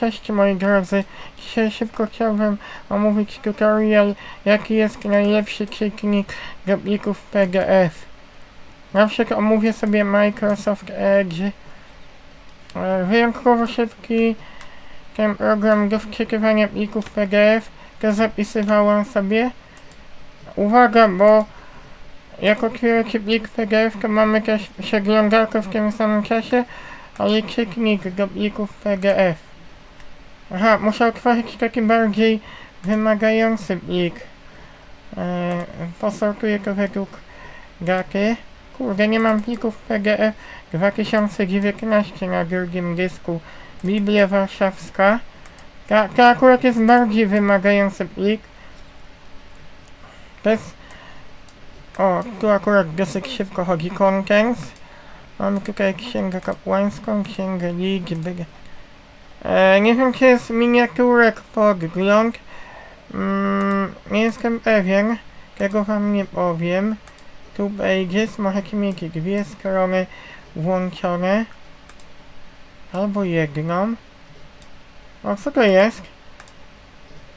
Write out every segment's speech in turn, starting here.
Cześć moi drodzy, dzisiaj szybko chciałbym omówić tutorial jaki jest najlepszy czytnik do plików PDF. Na przykład omówię sobie Microsoft Edge. E, Wyjątkowo szybki ten program do wczytywania plików PDF, to zapisywałem sobie. Uwaga, bo jako otwieracie plik PDF to mamy też przeglądarkę w tym samym czasie, ale czytnik do plików PDF. Aha, muszę otworzyć taki bardziej wymagający plik. E, posortuję to według daty. Kurde, nie mam plików PDF 2019 na drugim dysku. Biblia Warszawska. Ta, to akurat jest bardziej wymagający plik. To jest... O, tu akurat dosyć szybko chodzi contents. Mamy tutaj księgę kapłańską, księgę liczby. E, nie wiem, czy jest miniaturek podgląd. Mm, nie jestem pewien. Tego wam nie powiem. Tu Pages możecie mieć dwie strony włączone. Albo jedną. O, co to jest?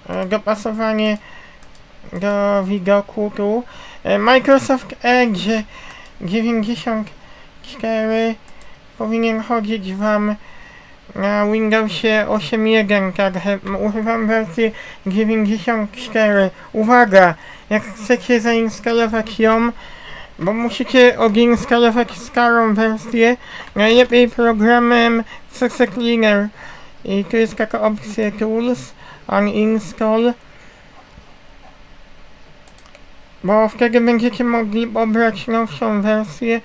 E, dopasowanie do widoku tu. E, Microsoft Edge 94 powinien chodzić wam na Windowsie 8.1, także używam wersji 94. Uwaga! Jak chcecie zainstalować ją, bo musicie odinstalować starą wersję, najlepiej programem CC Cleaner. I tu jest taka opcja Tools, Uninstall. Bo wtedy będziecie mogli pobrać nowszą wersję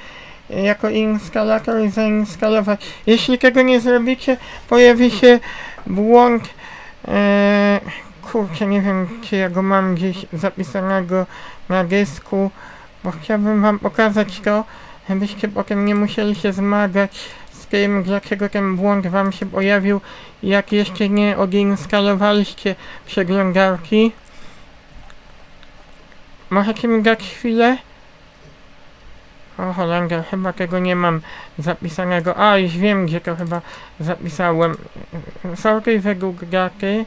jako instalator i zainstalować. Jeśli tego nie zrobicie, pojawi się błąd. E, kurczę, nie wiem, czy ja go mam gdzieś zapisanego na dysku, bo chciałbym wam pokazać to, żebyście potem nie musieli się zmagać z tym, dlaczego ten błąd wam się pojawił, jak jeszcze nie odinstalowaliście przeglądarki. Możecie mi dać chwilę? O Holender, chyba tego nie mam zapisanego. A, już wiem, gdzie to chyba zapisałem. Sortuj według daty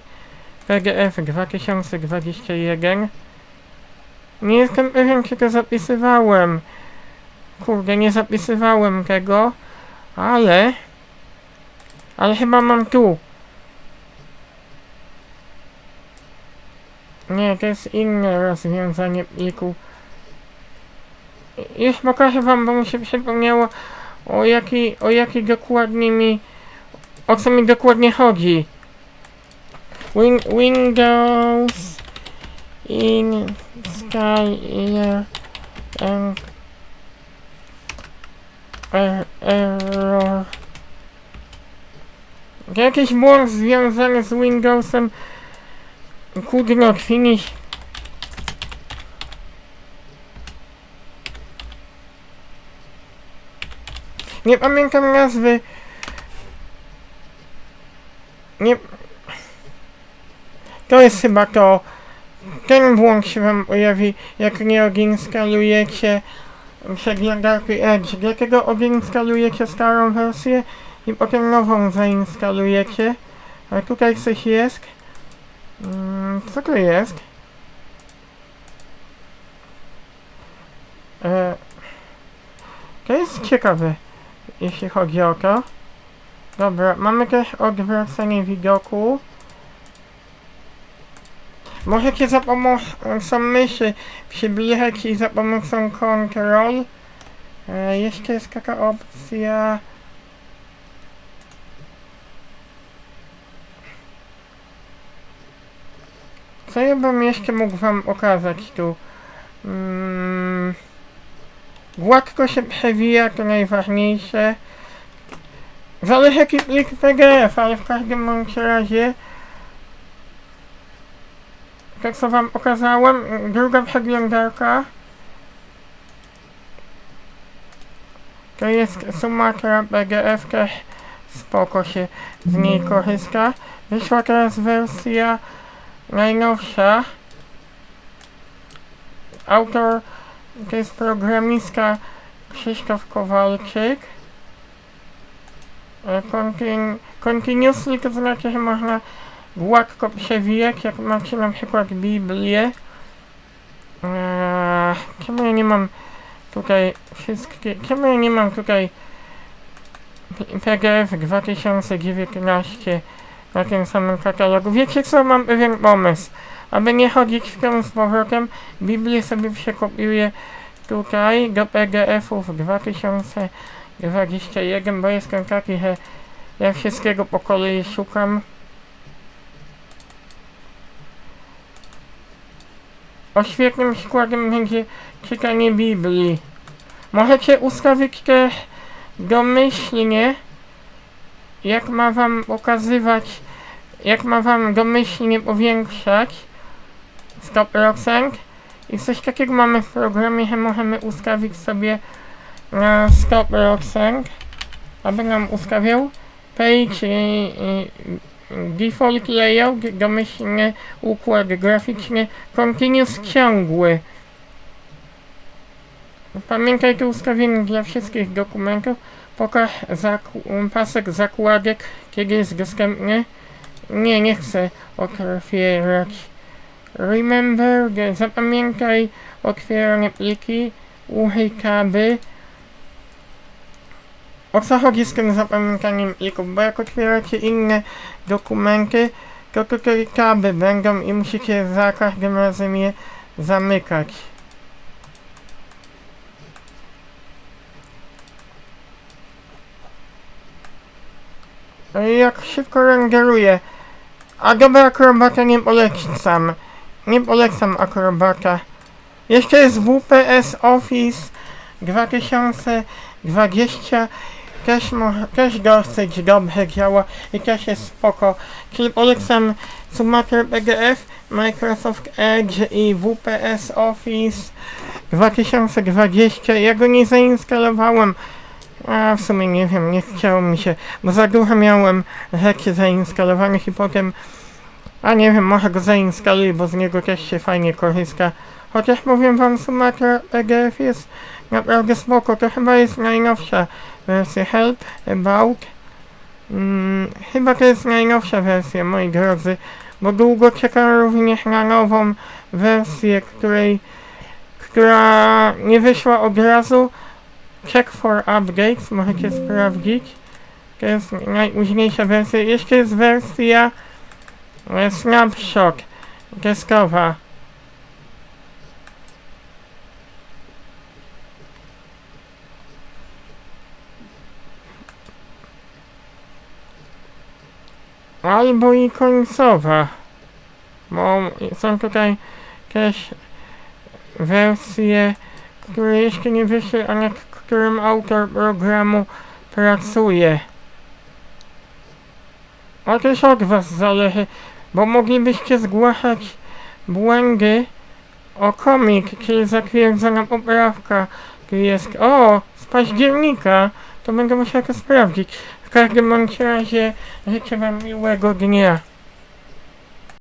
PDF 2021. Nie jestem pewien, czy to zapisywałem. Kurde, nie zapisywałem tego, ale... Ale chyba mam tu. Nie, to jest inne rozwiązanie pliku. Już pokażę wam, bo mi się przypomniało o jaki, o jaki dokładnie mi, o co mi dokładnie chodzi. Win Windows in Skyler and er error. Jakiś błąd związany z Windowsem could not finish Nie pamiętam nazwy. Nie... To jest chyba to. Ten błąd się wam pojawi, jak nie odinstalujecie przeglądarki Edge. Dlatego odinstalujecie starą wersję i potem nową zainstalujecie. A tutaj coś jest. Mm, co to jest? E, to jest ciekawe jeśli chodzi o to. Dobra, mamy też odwracanie widoku. Możecie za pomocą myszy przybliżać i za pomocą control. E, jeszcze jest taka opcja. Co ja bym jeszcze mógł wam pokazać tu? Mm. Gładko się przewija, to najważniejsze. Zależy jaki plik PDF, ale w każdym bądź razie tak co wam pokazałem, druga przeglądarka to jest Sumatra PDF, też spoko się z niej korzysta. Wyszła teraz wersja najnowsza. Autor to jest programistka Krzysztof Kowalczyk. E, Continu continuously to znaczy, że można gładko przewijać, jak macie na przykład Biblię. Eee, czemu ja nie mam tutaj wszystkie, czemu ja nie mam tutaj PDF 2019 na tym samym katalogu? Wiecie co, mam pewien pomysł. Aby nie chodzić w tym z powrotem, Biblię sobie przekopiuję tutaj do PDF-ów 2021, bo jestem taki, że ja wszystkiego po kolei szukam. O świetnym przykładem będzie czytanie Biblii. Możecie ustawić też domyślnie, jak ma wam pokazywać, jak ma wam domyślnie powiększać 100% i coś takiego mamy w programie, że możemy ustawić sobie na 100%, aby nam ustawiał page default layout, domyślny układ graficzny, continuous ciągły. Pamiętaj to ustawienie dla wszystkich dokumentów. Pokaż zaku- pasek zakładek, kiedy jest dostępny. Nie, nie chcę otwierać. Remember, the- zapamiętaj otwieranie pliki, użyj kaby. O co chodzi z tym zapamiętaniem plików? Bo jak otwieracie inne dokumenty, to tutaj taby będą i musicie za każdym razem je zamykać. No jak szybko renderuje. Adobe Acrobata nie polecam. Nie polecam Acrobata. Jeszcze jest WPS Office 2020. Też, może, też dosyć dobrze działa i też jest spoko. Czyli polecam Sumatra PDF, Microsoft Edge i WPS Office 2020. Ja go nie zainstalowałem. A w sumie nie wiem, nie chciało mi się, bo za dużo miałem rzeczy zainstalowanych i potem, a nie wiem, może go zainstaluję, bo z niego też się fajnie korzysta. Chociaż powiem wam, Sumatra PDF jest naprawdę spoko, to chyba jest najnowsza wersja Help About. Mm, chyba to jest najnowsza wersja, moi drodzy, bo długo czekam również na nową wersję, której, która nie wyszła od razu. Check for updates, możecie sprawdzić. To jest najpóźniejsza wersja. Jeszcze jest wersja snapshot testowa. Albo i końcowa. Bo są tutaj też wersje które jeszcze nie wyszły, a nad którym autor programu pracuje. A też od was zależy, bo moglibyście zgłaszać błędy o komik, czyli zatwierdzona poprawka, jest, o, z października, to będę musiał to sprawdzić. W każdym bądź razie życzę wam miłego dnia.